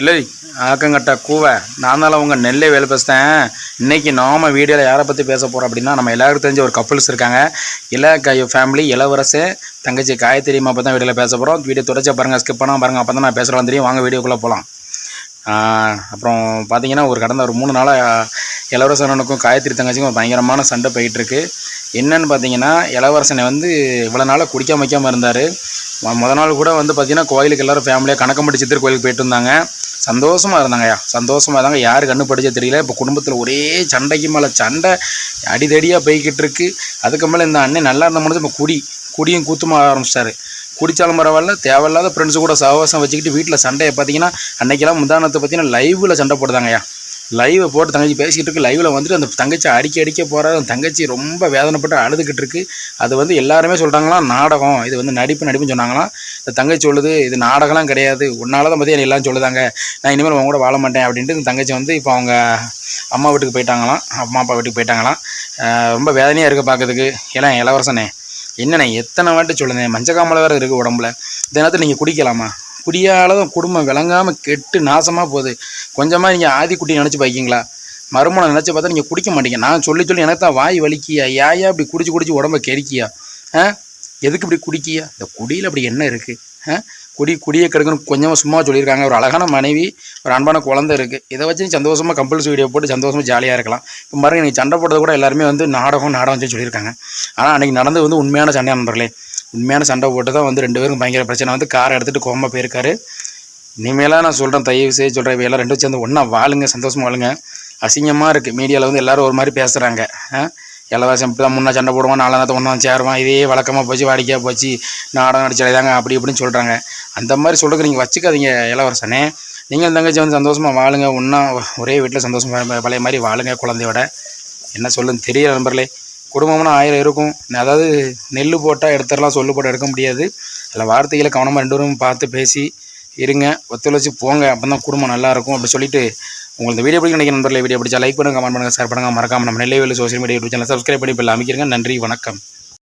இல்லை ஆக்கங்கட்ட கூவை. நான் தான் உங்கள் நெல்லை வேலை பேசுகிறேன் இன்றைக்கி நாம வீடியோவில் யாரை பற்றி பேச போகிறோம் அப்படின்னா நம்ம எல்லாருக்கும் தெரிஞ்ச ஒரு கப்புள்ஸ் இருக்காங்க. இள ஃபேமிலி இளவரசு தங்கச்சி காயத்ரி அப்போ தான் வீடியோவில் பேச போகிறோம் வீடியோ தொடச்சா பாருங்கள் ஸ்கிப் பண்ணால் பாருங்கள் அப்போ தான் நான் பேசுகிறேன் தெரியும். வாங்க வீடியோக்குள்ளே போகலாம் அப்புறம் பார்த்தீங்கன்னா ஒரு கடந்த ஒரு மூணு நாளாக இளவரசனுக்கும் காயத்ரி தங்கச்சிக்கும் ஒரு பயங்கரமான சண்டை போயிட்டுருக்கு என்னன்னு பார்த்தீங்கன்னா இளவரசனை வந்து இவ்வளோ நாளாக குடிக்காம வைக்காமல் இருந்தார். முத நாள் கூட வந்து பார்த்தீங்கன்னா கோயிலுக்கு எல்லாரும் ஃபேமிலியாக கணக்கம்பட்டி சித்திர கோயிலுக்கு போயிட்டு இருந்தாங்க. சந்தோஷமாக இருந்தாங்கய்யா சந்தோஷமாக இருந்தாங்க. யார் கண்ணு படிச்சா தெரியல. இப்போ குடும்பத்தில் ஒரே சண்டைக்கு மேலே சண்டை அடிதடியாக போய்கிட்டு இருக்கு. அதுக்கு மேலே இந்த அண்ணன் நல்லா இருந்த முடிஞ்சு இப்போ குடி குடியும் கூத்துமா ஆரம்பிச்சிட்டாரு. குடித்தாலும் பரவாயில்ல தேவையில்லாத ஃப்ரெண்ட்ஸு கூட சகவாசம் வச்சுக்கிட்டு வீட்டில் சண்டையை பார்த்தீங்கன்னா அன்றைக்கெல்லாம் முந்தானத்தை பார்த்தீங்கன்னா லைவில் சண்டை போடுதாங்கய்யா லைவை போட்டு தங்கச்சி பேசிக்கிட்டு இருக்கு. லைவில் வந்துட்டு அந்த தங்கச்சி அடிக்க அடிக்க போகிற அந்த தங்கச்சி ரொம்ப வேதனைப்பட்டு அழுதுகிட்டு இருக்கு. அது வந்து எல்லாருமே சொல்கிறாங்களாம் நாடகம். இது வந்து நடிப்பு நடிப்புன்னு சொன்னாங்களாம். இந்த தங்கச்சி சொல்லுது இது நாடகம்லாம் கிடையாது. உன்னால தான் பற்றி எல்லாம் சொல்லுதாங்க. நான் இனிமேல் அவங்க கூட வாழ மாட்டேன் அப்படின்ட்டு இந்த தங்கச்சி வந்து இப்போ அவங்க அம்மா வீட்டுக்கு போயிட்டாங்களாம். அம்மா அப்பா வீட்டுக்கு போயிட்டாங்களாம். ரொம்ப வேதனையாக இருக்குது பார்க்கறதுக்கு எல்லாம் இளவரசனே என்னண்ணே எத்தனை வாட்டி சொல்லுங்க மஞ்சக்காமலை வேறு இருக்குது உடம்புல. இந்த நேரத்தில் நீங்கள் குடிக்கலாமா? குடியால தான் குடும்பம் விளங்காமல் கெட்டு நாசமாக போகுது. கொஞ்சமாக நீங்கள் ஆதிக்குட்டி நினச்சி பாய்க்கிங்களா மறுமணம் நினச்சி பார்த்தா நீங்கள் குடிக்க மாட்டீங்க. நான் சொல்லி சொல்லி எனக்கு தான் வாய் வலிக்கியா? ஏயா இப்படி குடிச்சு குடிச்சு உடம்ப கெரிக்கியா? ஆ? எதுக்கு இப்படி குடிக்கியா? இந்த குடியில் அப்படி என்ன இருக்குது குடி குடியை கிடக்குன்னு கொஞ்சமாக சும்மா சொல்லியிருக்காங்க. ஒரு அழகான மனைவி ஒரு அன்பான குழந்தை இருக்குது இதை வச்சு நீ சந்தோஷமாக கம்பல்ஸ் வீடியோ போட்டு சந்தோஷமாக ஜாலியாக இருக்கலாம். இப்போ மறுபடியும் நீ சண்டை போடுறது கூட எல்லாருமே வந்து நாடகம் நாடகம் சொல்லியிருக்காங்க. ஆனால் அன்றைக்கி நடந்து வந்து உண்மையான சண்டை நண்பர்களே. உண்மையான சண்டை போட்டு தான் வந்து ரெண்டு பேருக்கும் பயங்கர பிரச்சனை. வந்து காரை எடுத்துகிட்டு கோமா போயிருக்காரு. இனிமேலாம் நான் சொல்கிறேன் தயவு செய்ய சொல்கிறேன் இவ எல்லாம் ரெண்டும் சேர்ந்து ஒன்றா வாழுங்க சந்தோஷமாக வாழுங்க. அசிங்கமாக இருக்குது மீடியாவில் வந்து எல்லாரும் ஒரு மாதிரி பேசுகிறாங்க இலவசம் இப்படி தான் முன்னே சண்டை போடுவான் நாலாம் நேரத்தை ஒன்றா சேருவான் இதே வழக்கமாக போச்சு வாடிக்கையாக போச்சு நாடகம் நடிச்சடைதாங்க அப்படி இப்படின்னு சொல்கிறாங்க அந்த மாதிரி சொல்கிறதுக்கு நீங்கள் வச்சுக்காதீங்க இளவரசனே. நீங்கள் தங்கச்சி வந்து சந்தோஷமாக வாழுங்க ஒன்றா ஒரே வீட்டில் சந்தோஷமாக பழைய மாதிரி வாழுங்க குழந்தையோட. என்ன சொல்லுன்னு தெரியல நண்பர்களே. குடும்பம்னா ஆயிரம் இருக்கும். அதாவது நெல் போட்டால் எடுத்துடலாம் சொல்லு போட்டால் எடுக்க முடியாது. அதில் வார்த்தைகளை கவனமாக ரெண்டு பேரும் பார்த்து பேசி இருங்க ஒத்துழைச்சி போங்க அப்போ தான் குடும்பம் நல்லா இருக்கும் அப்படி சொல்லிட்டு உங்களுக்கு வீடியோ பிடிக்க நினைக்கிற நண்பர்களை வீடியோ பிடிச்சா லைக் பண்ணுங்க கமெண்ட் பண்ணுங்க ஷேர் பண்ணுங்க. மறக்காம நம்ம Nellai social social media YouTube channel subscribe பண்ணி இப்போ அமைக்கிறங்க. நன்றி வணக்கம்.